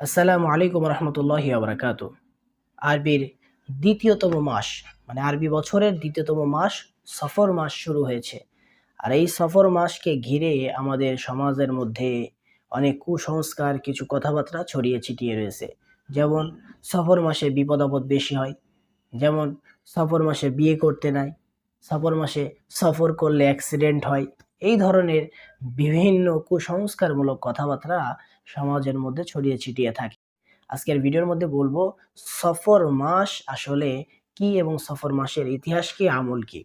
আসসালামু আলাইকুম রহমতুল্লাহি আবরাকাত আরবির দ্বিতীয়তম মাস মানে আরবি বছরের দ্বিতীয়তম মাস সফর মাস শুরু হয়েছে। আর এই সফর মাসকে ঘিরে আমাদের সমাজের মধ্যে অনেক কুসংস্কার, কিছু কথাবার্তা ছড়িয়ে ছিটিয়ে রয়েছে। যেমন, সফর মাসে বিপদ আপদ বেশি হয়। যেমন, সফর মাসে বিয়ে করতে নাই। সফর মাসে সফর করলে অ্যাক্সিডেন্ট হয়। এই ধরনের বিভিন্ন কুসংস্কারমূলক কথাবার্তা সমাজের মধ্যে ছড়িয়ে ছিটিয়ে থাকে। আজকের ভিডিওর মধ্যে বলব, সফর মাস আসলে কি এবং সফর মাসের ইতিহাস কি, আমল কি?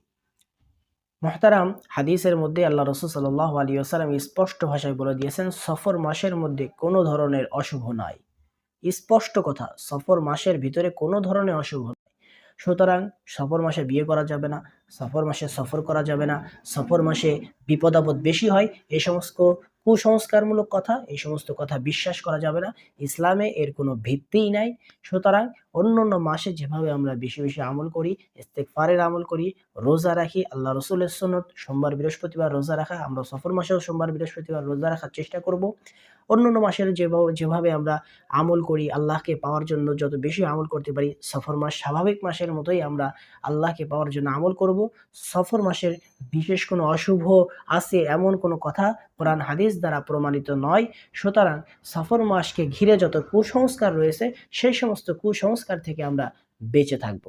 মহতারাম, হাদিসের মধ্যে আল্লাহ রসুল সাল্লাহ আলী আসালাম স্পষ্ট ভাষায় বলে দিয়েছেন, সফর মাসের মধ্যে কোনো ধরনের অশুভ নাই স্পষ্ট কথা, সফর মাসের ভিতরে কোনো ধরনের অশুভ সুতরাং সফর মাসে বিয়ে করা যাবে না, সফর মাসে সফর করা যাবে না, সফর মাসে বিপদ আপদ বেশি হয় এই সমস্ত কুসংস্কারমূলক কথা এই সমস্ত কথা বিশ্বাস করা যাবে না, ইসলামে এর কোনো ভিত্তিই নাই। সুতরাং অন্য অন্য মাসে যেভাবে আমরা বেশি বেশি আমল করি ইস্তেকফারের আমল করি, রোজা রাখি, আল্লাহ রসুলের সনদ সোমবার বৃহস্পতিবার রোজা রাখা, আমরা সফর মাসেও সোমবার বৃহস্পতিবার রোজা রাখার চেষ্টা করব। অন্য অন্য মাসের যেভাবে যেভাবে আমরা আমল করি, আল্লাহকে পাওয়ার জন্য যত বেশি আমল করতে পারি, সফর মাস স্বাভাবিক মাসের মতোই আমরা আল্লাহকে পাওয়ার জন্য আমল করব। সফর মাসের বিশেষ কোনো অশুভ আছে এমন কোনো কথা কোরআন হাদিস দ্বারা প্রমাণিত নয়। সুতরাং সফর মাসকে ঘিরে যত কুসংস্কার রয়েছে, সেই সমস্ত কুসংস্কার থেকে আমরা বেঁচে থাকব।